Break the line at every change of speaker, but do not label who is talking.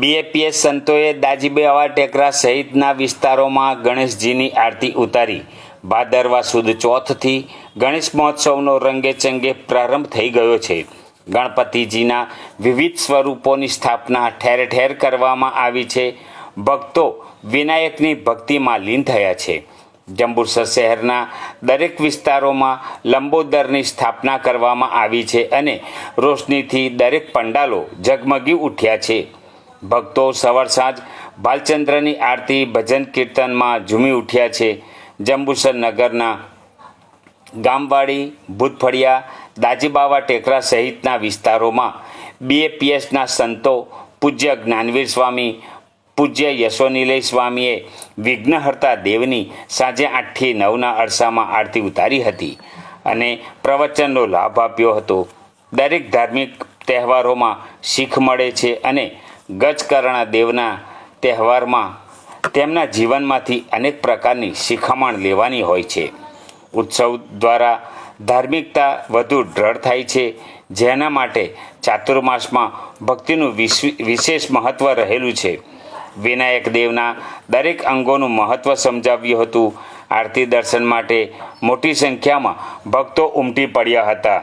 BAPS સંતોએ દાજીબેવા ટેકરા સહિતના વિસ્તારોમાં ગણેશજીની આરતી ઉતારી. ભાદરવા સુદ ચોથથી ગણેશ મહોત્સવનો રંગેચંગે પ્રારંભ થઈ ગયો છે. ગણપતિજીના વિવિધ સ્વરૂપોની સ્થાપના ઠેર ઠેર કરવામાં આવી છે. ભક્તો વિનાયકની ભક્તિમાં લીન થયા છે. જંબુસર શહેરના દરેક વિસ્તારોમાં લંબોદરની સ્થાપના કરવામાં આવી છે અને રોશનીથી દરેક પંડાલો ઝગમગી ઉઠ્યા છે. ભક્તો સવાર સાંજ ભાલચંદ્રની આરતી, ભજન કીર્તનમાં ઝૂમી ઉઠ્યા છે. જંબુસર નગરના ગામવાડી, ભૂતફળિયા, દાજીબાવા ટેકરા સહિતના વિસ્તારોમાં બીએપીએસના સંતો પૂજ્ય જ્ઞાનવીર સ્વામી, પૂજ્ય યશોનિલય સ્વામીએ વિઘ્નહર્તા દેવની સાંજે આઠથી નવના અરસામાં આરતી ઉતારી હતી અને પ્રવચનનો લાભ આપ્યો હતો. દરેક ધાર્મિક તહેવારોમાં શીખ મળે છે અને ગજકર્ણ દેવના તહેવારમાં તેમના જીવનમાંથી અનેક પ્રકારની શિખામણ લેવાની હોય છે. ઉત્સવ દ્વારા ધાર્મિકતા વધુ દ્રઢ થાય છે, જેના માટે ચાતુર્માસમાં ભક્તિનું વિશેષ મહત્ત્વ રહેલું છે. વિનાયક દેવના દરેક અંગોનું મહત્ત્વ સમજાવ્યું હતું. આરતી દર્શન માટે મોટી સંખ્યામાં ભક્તો ઉમટી પડ્યા હતા.